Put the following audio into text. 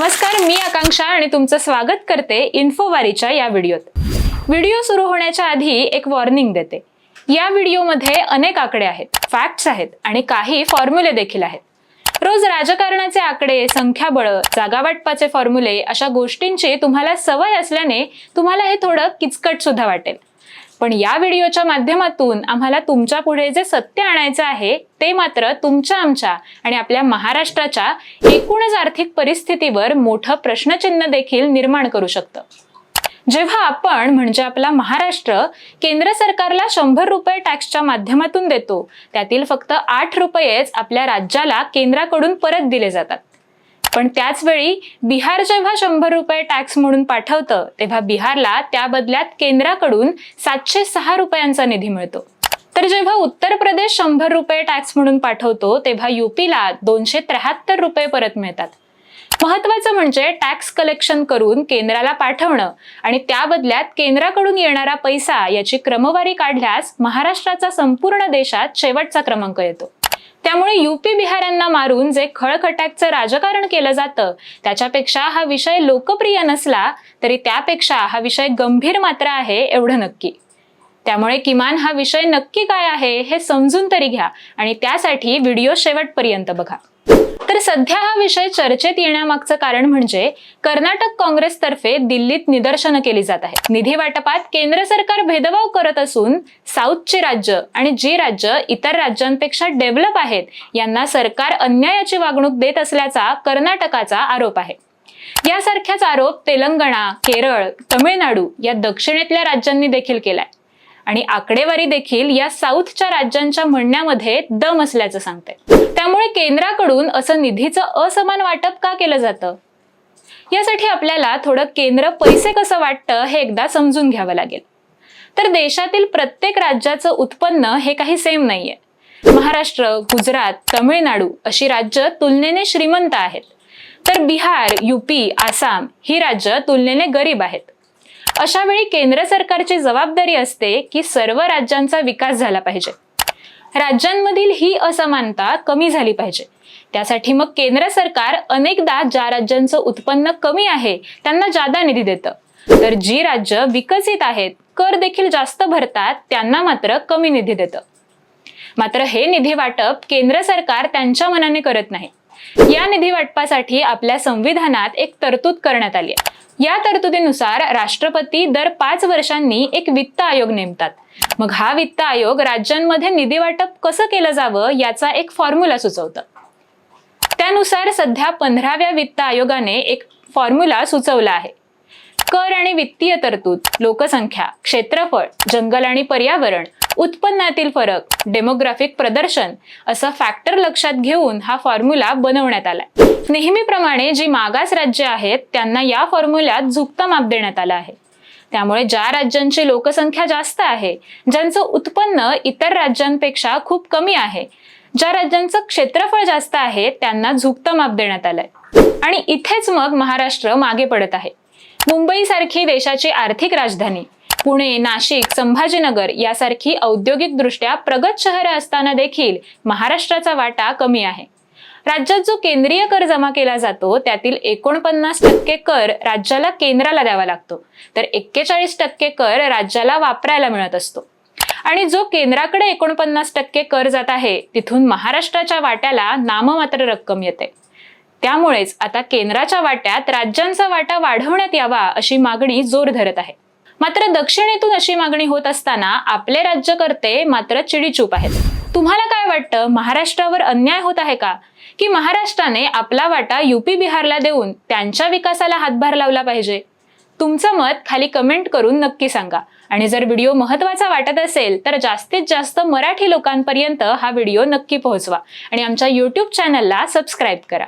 नमस्कार मी आकांक्षा आणि तुमचं स्वागत करते इन्फोवारीच्या या व्हिडिओत. व्हिडिओ सुरू होण्याच्या आधी एक वॉर्निंग देते. या व्हिडिओमध्ये अनेक आकडे आहेत फॅक्ट्स आहेत आणि काही फॉर्म्युले देखील आहेत. रोज राजकारणाचे आकडे संख्याबळ जागावाटपाचे फॉर्म्युले अशा गोष्टींची तुम्हाला सवय असल्याने तुम्हाला हे थोडं किचकट सुद्धा वाटेल. पण या व्हिडिओच्या माध्यमातून आम्हाला तुमच्यापुढे जे सत्य आणायचं आहे ते मात्र तुमच्या आमच्या आणि आपल्या महाराष्ट्राच्या एकूणच आर्थिक परिस्थितीवर मोठं प्रश्नचिन्ह देखील निर्माण करू शकतं. जेव्हा आपण म्हणजे आपला महाराष्ट्र केंद्र सरकारला शंभर रुपये टॅक्सच्या माध्यमातून देतो त्यातील फक्त आठ रुपयेच आपल्या राज्याला केंद्राकडून परत दिले जातात. पण त्याच वेळी बिहार जेव्हा शंभर रुपये टॅक्स म्हणून पाठवतं तेव्हा बिहारला त्या बदल्यात केंद्राकडून सातशे सहा रुपयांचा निधी मिळतो. तर जेव्हा उत्तर प्रदेश शंभर रुपये टॅक्स म्हणून पाठवतो तेव्हा युपीला दोनशे त्र्याहत्तर रुपये परत मिळतात. महत्वाचं म्हणजे टॅक्स कलेक्शन करून केंद्राला पाठवणं आणि त्या बदल्यात केंद्राकडून येणारा पैसा याची क्रमवारी काढल्यास महाराष्ट्राचा संपूर्ण देशात शेवटचा क्रमांक येतो. त्यामुळे युपी बिहारांना मारून जे खळखटाकचं राजकारण केलं जातं त्याच्यापेक्षा हा विषय लोकप्रिय नसला तरी त्यापेक्षा हा विषय गंभीर मात्र आहे एवढं नक्की. त्यामुळे किमान हा विषय नक्की काय आहे हे समजून तरी घ्या आणि त्यासाठी व्हिडिओ शेवटपर्यंत बघा. सध्या हा विषय चर्चेत येण्यामागचं कारण म्हणजे कर्नाटक काँग्रेसतर्फे दिल्लीत निदर्शनं केली जात आहेत. निधी वाटपात केंद्र सरकार भेदभाव करत असून साऊथची राज्य आणि जी राज्य इतर राज्यांपेक्षा डेव्हलप आहेत यांना सरकार अन्यायाची वागणूक देत असल्याचा कर्नाटकाचा आरोप आहे. यासारख्याच आरोप तेलंगणा केरळ तमिळनाडू या दक्षिणेतल्या राज्यांनी देखील केलाय. आणि आकडेवारी देखील या साऊथच्या राज्यांच्या म्हणण्यामध्ये दम असल्याचं सांगते त्यामुळे केंद्राकडून असं निधीचं असमान वाटप का केलं जातं? यासाठी आपल्याला थोडं केंद्र पैसे कसं वाटतं हे एकदा समजून घ्यावं लागेल. तर देशातील प्रत्येक राज्याचं उत्पन्न हे काही सेम नाहीये. महाराष्ट्र गुजरात तमिळनाडू अशी राज्य तुलनेने श्रीमंत आहेत. तर बिहार युपी आसाम ही राज्य तुलनेने गरीब आहेत. अशा वेळी केंद्र सरकारची जबाबदारी असते की सर्व राज्यांचा विकास झाला पाहिजे. राज्यांमधील ही असमानता कमी झाली पाहिजे. त्यासाठी मग केंद्र सरकार अनेकदा ज्या राज्यांचं उत्पन्न कमी आहे त्यांना जादा निधी देतं. तर जी राज्य विकसित आहेत कर देखील जास्त भरतात त्यांना मात्र कमी निधी देतं. मात्र हे निधी वाटप केंद्र सरकार त्यांच्या मनाने करत नाही. या निधी वाटपासाठी आपल्या संविधानात एक तरतूद करण्यात आली आहे. या तरतुदीनुसार राष्ट्रपती दर पाच वर्षांनी एक वित्त आयोग नेमतात. मग हा वित्त आयोग राज्यांमध्ये निधी वाटप कसं केलं जावं याचा एक फॉर्म्युला सुचवतं. त्यानुसार सध्या पंधराव्या वित्त आयोगाने एक फॉर्म्युला सुचवला आहे. कर आणि वित्तीय तरतूद लोकसंख्या क्षेत्रफळ जंगल आणि पर्यावरण उत्पन्नातील फरक डेमोग्राफिक प्रदर्शन असं फॅक्टर लक्षात घेऊन हा फॉर्म्युला बनवण्यात आलाय. नेहमीप्रमाणे जी मागास राज्य आहेत त्यांना या फॉर्म्युल्यात झुकतं माप देण्यात आलं आहे. त्यामुळे ज्या राज्यांची लोकसंख्या जास्त आहे ज्यांचं उत्पन्न इतर राज्यांपेक्षा खूप कमी आहे ज्या राज्यांचं क्षेत्रफळ जास्त आहे त्यांना झुकतं माप देण्यात आलंय. आणि इथेच मग महाराष्ट्र मागे पडत आहे. मुंबईसारखी देशाची आर्थिक राजधानी पुणे नाशिक संभाजीनगर यासारखी औद्योगिकदृष्ट्या प्रगत शहरे असताना देखील महाराष्ट्राचा वाटा कमी आहे. राज्यात जो केंद्रीय कर जमा केला जातो त्यातील एकोणपन्नास टक्के कर राज्याला केंद्राला द्यावा लागतो. तर एक्केचाळीस टक्के कर राज्याला वापरायला मिळत असतो. आणि जो केंद्राकडे एकोणपन्नास टक्के कर जात आहे तिथून महाराष्ट्राच्या वाट्याला नाममात्र रक्कम येते. त्यामुळेच आता केंद्राच्या वाट्यात राज्यांचा वाटा वाढवण्यात यावा अशी मागणी जोर धरत आहे. मात्र दक्षिणेतून अशी मागणी होत असताना आपले राज्यकर्ते मात्र चिडीचूप आहेत. तुम्हाला काय वाटतं? महाराष्ट्रावर अन्याय होत आहे का? की महाराष्ट्राने आपला वाटा युपी बिहारला देऊन त्यांच्या विकासाला हातभार लावला पाहिजे? तुमचं मत खाली कमेंट करून नक्की सांगा. आणि जर व्हिडिओ महत्त्वाचा वाटत असेल तर जास्तीत जास्त मराठी लोकांपर्यंत हा व्हिडिओ नक्की पोहोचवा. आणि आमच्या यूट्यूब चॅनलला सबस्क्राईब करा.